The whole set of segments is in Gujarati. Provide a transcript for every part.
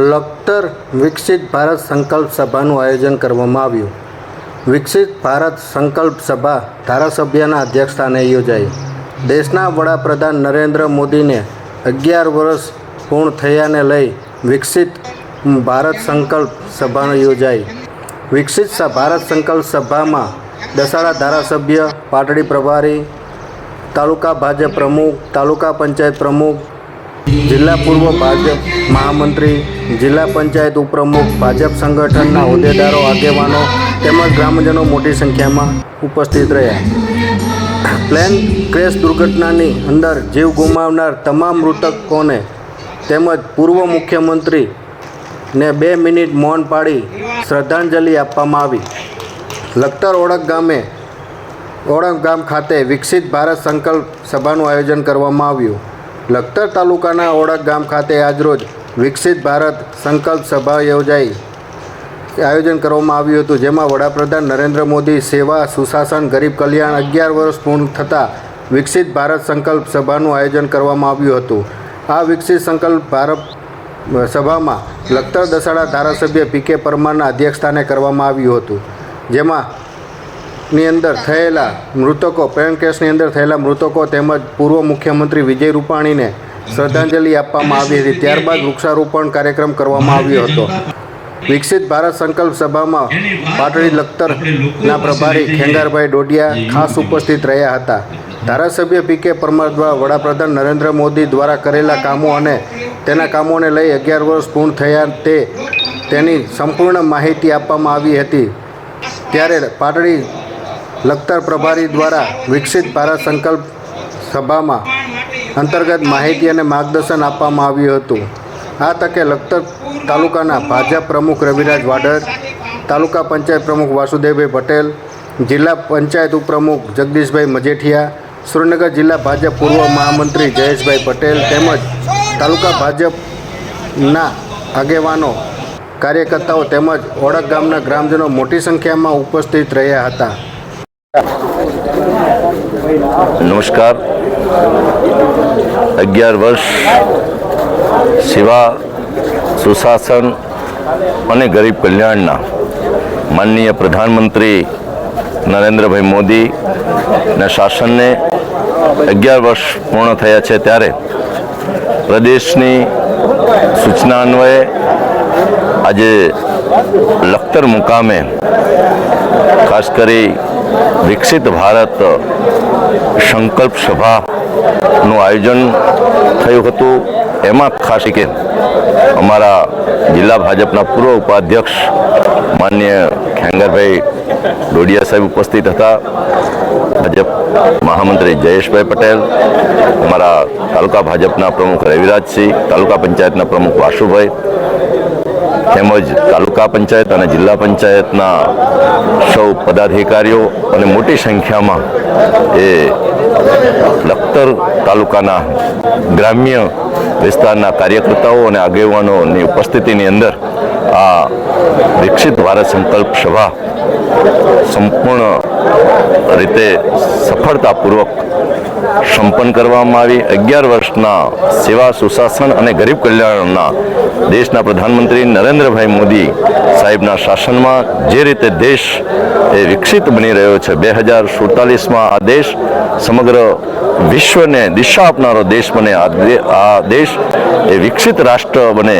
લખતર વિકસિત ભારત સંકલ્પ સભાનું આયોજન કરવામાં આવ્યું. વિકસિત ભારત સંકલ્પ સભા ધારાસભ્યના અધ્યક્ષસ્થાને યોજાઈ. દેશના વડાપ્રધાન નરેન્દ્ર મોદીને અગિયાર વર્ષ પૂર્ણ થયાને લઈ વિકસિત ભારત સંકલ્પ સભા યોજાઈ. વિકસિત ભારત સંકલ્પ સભામાં દસાડા ધારાસભ્ય, પાટડી પ્રભારી, તાલુકા ભાજપ પ્રમુખ, તાલુકા પંચાયત પ્રમુખ જિલ્લા પૂર્વ ભાજપ મહામંત્રી, જિલ્લા પંચાયત ઉપપ્રમુખ, ભાજપ સંગઠનના હોદ્દેદારો, આગેવાનો તેમજ ગ્રામજનો મોટી સંખ્યામાં ઉપસ્થિત રહ્યા. પ્લેન ક્રેશ દુર્ઘટનાની અંદર જીવ ગુમાવનાર તમામ મૃતકોને તેમજ પૂર્વ મુખ્યમંત્રી ને બે મિનિટ મૌન પાડી શ્રદ્ધાંજલિ આપવામાં આવી. લખતર ઓળખ ગામે, ઓળખ ગામ ખાતે વિકસિત ભારત સંકલ્પ સભાનું આયોજન કરવામાં આવ્યું. લખતર તાલુકાના ઓળખ ગામ ખાતે આજરોજ વિકસિત ભારત સંકલ્પ સભા યોજાઈ. આયોજન કરવામાં આવ્યું હતું, જેમાં વડાપ્રધાન નરેન્દ્ર મોદી સેવા, સુશાસન, ગરીબ કલ્યાણ અગિયાર વર્ષ પૂર્ણ થતાં વિકસિત ભારત સંકલ્પ સભાનું આયોજન કરવામાં આવ્યું હતું. આ વિકસિત સંકલ્પ ભારત સભામાં લખતર દસાડા ધારાસભ્ય પી કે પરમારના અધ્યક્ષસ્થાને કરવામાં આવ્યું હતું, જેમાં ની અંદર થયેલા મૃતકો, પ્રેમ કેસની અંદર થયેલા મૃતકો તેમજ પૂર્વ મુખ્યમંત્રી વિજય રૂપાણીને શ્રદ્ધાંજલિ આપવામાં આવી હતી. ત્યારબાદ વૃક્ષારોપણ કાર્યક્રમ કરવામાં આવ્યો હતો. વિકસિત ભારત સંકલ્પ સભામાં પાટડી લખતરના પ્રભારી ખેંગારભાઈ ડોડિયા ખાસ ઉપસ્થિત રહ્યા હતા. ધારાસભ્ય પી કે પરમાર દ્વારા વડાપ્રધાન નરેન્દ્ર મોદી દ્વારા કરેલા કામો અને તેના કામોને લઈ અગિયાર વર્ષ પૂર્ણ થયા તે તેની સંપૂર્ણ માહિતી આપવામાં આવી હતી. ત્યારે પાટડી લખતર પ્રભારી દ્વારા વિકસિત ભારત સંકલ્પ સભામાં અંતર્ગત માહિતી અને માર્ગદર્શન આપવામાં આવ્યું હતું. આ તકે લખતર તાલુકાના ભાજપ પ્રમુખ રવિરાજ વાડર, તાલુકા પંચાયત પ્રમુખ વાસુદેવભાઈ પટેલ, જિલ્લા પંચાયત ઉપપ્રમુખ જગદીશભાઈ મજેઠિયા, સુરેન્દ્રનગર જિલ્લા ભાજપ પૂર્વ મહામંત્રી જયેશભાઈ પટેલ તેમજ તાલુકા ભાજપના આગેવાનો, કાર્યકર્તાઓ તેમજ ઓળખ ગામના ગ્રામજનો મોટી સંખ્યામાં ઉપસ્થિત રહ્યા હતા. નમસ્કાર. અગિયાર વર્ષ સેવા, સુશાસન અને ગરીબ કલ્યાણના માનનીય પ્રધાનમંત્રી નરેન્દ્રભાઈ મોદીના શાસનને અગિયાર વર્ષ પૂર્ણ થયા છે ત્યારે પ્રદેશની સૂચના અન્વયે આજે લખતર મુકામે ખાસ કરી વિકસિત ભારત સંકલ્પ સભાનું આયોજન થયું હતું. એમાં ખાસ કે અમારા જિલ્લા ભાજપના પૂર્વ ઉપાધ્યક્ષ માન્ય ખેંગરભાઈ ડોડિયા સાહેબ ઉપસ્થિત હતા. ભાજપ મહામંત્રી જયેશભાઈ પટેલ, અમારા તાલુકા ભાજપના પ્રમુખ રવિરાજસિંહ, તાલુકા પંચાયતના પ્રમુખ વાસુભાઈ તેમજ તાલુકા પંચાયત અને જિલ્લા પંચાયતના સૌ પદાધિકારીઓ અને મોટી સંખ્યામાં એ લખતર તાલુકાના ગ્રામ્ય વિસ્તારના કાર્યકર્તાઓ અને આગેવાનોની ઉપસ્થિતિની અંદર આ વિકસિત ભારત સંકલ્પ સભા સંપૂર્ણ રીતે સફળતાપૂર્વક સંપન્ન કરવામાં આવી. અગિયાર વર્ષના સેવા સુશાસન અને ગરીબ કલ્યાણના દેશના પ્રધાનમંત્રી નરેન્દ્રભાઈ મોદી સાહેબના શાસનમાં જે રીતે દેશ એ વિકસિત બની રહ્યો છે. બે હજાર સુડતાલીસમાં આ દેશ સમગ્ર વિશ્વને દિશા આપનારો દેશ બને. આ દેશ એ વિકસિત રાષ્ટ્ર બને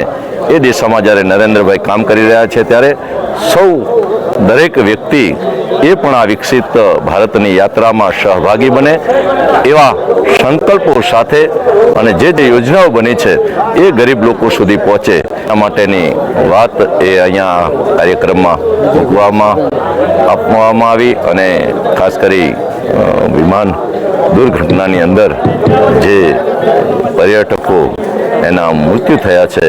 એ દિશામાં જ્યારે નરેન્દ્રભાઈ કામ કરી રહ્યા છે, ત્યારે સૌ દરેક વ્યક્તિ એ પણ આ વિકસિત ભારતની યાત્રામાં સહભાગી બને એવા સંકલ્પો સાથે અને જે જે યોજનાઓ બની છે એ ગરીબ લોકો સુધી પહોંચે. એના માટેની વાત એ અહીંયા કાર્યક્રમમાં મૂકવામાં, આપવામાં આવી અને ખાસ કરી વિમાન દુર્ઘટનાની અંદર જે પર્યટકો એના મૃત્યુ થયા છે,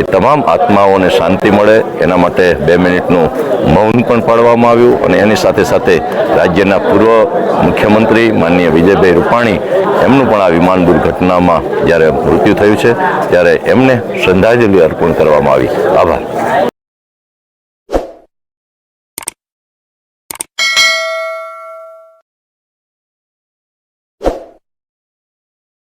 એ તમામ આત્માઓને શાંતિ મળે. એના માટે બે મિનિટનું મૌન પણ પાડવામાં આવ્યું અને એની સાથે સાથે રાજ્યના પૂર્વ મુખ્યમંત્રી માનનીય વિજયભાઈ રૂપાણી એમનું પણ આ વિમાન દુર્ઘટનામાં જ્યારે મૃત્યુ થયું છે, ત્યારે એમને શ્રદ્ધાંજલિ અર્પણ કરવામાં આવી. આભાર.